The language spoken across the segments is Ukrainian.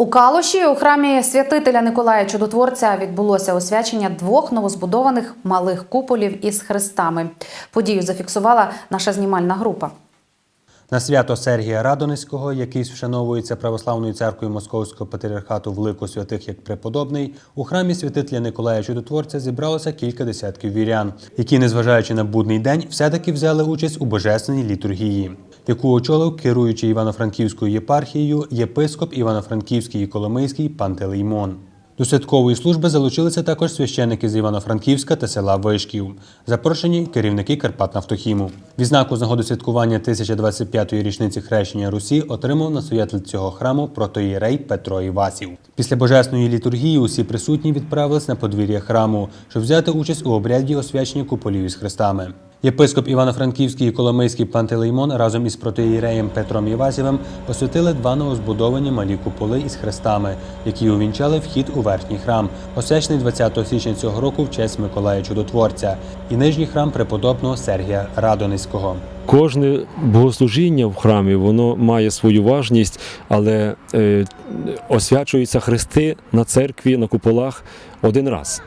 У Калуші у храмі святителя Николая Чудотворця відбулося освячення двох новозбудованих малих куполів із хрестами. Подію зафіксувала наша знімальна група. На свято Сергія Радонецького, який вшановується православною церквою Московського патріархату в лику святих як преподобний, у храмі святителя Николая Чудотворця зібралося кілька десятків вірян, які, незважаючи на будний день, все-таки взяли участь у божественній літургії, яку очолив керуючий Івано-Франківською єпархією єпископ Івано-Франківський і Коломийський Пантелеймон. До святкової служби залучилися також священники з Івано-Франківська та села Вишків, запрошені керівники Карпатнафтохіму. Відзнаку з нагоди святкування 1025-ї річниці хрещення Русі отримав настоятель цього храму протоїрей Петро Івасів. Після божесної літургії усі присутні відправились на подвір'я храму, щоб взяти участь у обряді освячення куполів із хрестами. Єпископ Івано-Франківський і Коломийський Пантелеймон разом із протиєреєм Петром Івасівим посвятили два новозбудовані малі куполи із хрестами, які увінчали вхід у верхній храм, освячений 20 січня цього року в честь Миколая Чудотворця, і нижній храм преподобного Сергія Радоницького. Кожне богослужіння в храмі воно має свою важність, але е, освячуються хрести на церкві, на куполах один раз.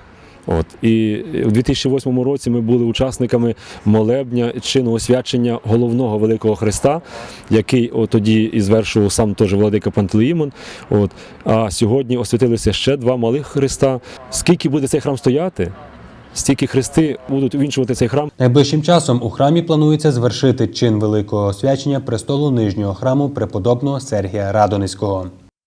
От і у 2008 році ми були учасниками молебня чину освячення головного великого хреста, який от тоді і звершував сам теж владика Пантелеїмон. От а сьогодні освятилися ще два малих хреста. Скільки буде цей храм стояти? Стільки хрести будуть увінчувати цей храм. Найближчим часом у храмі планується звершити чин великого освячення престолу нижнього храму преподобного Сергія Радоницького.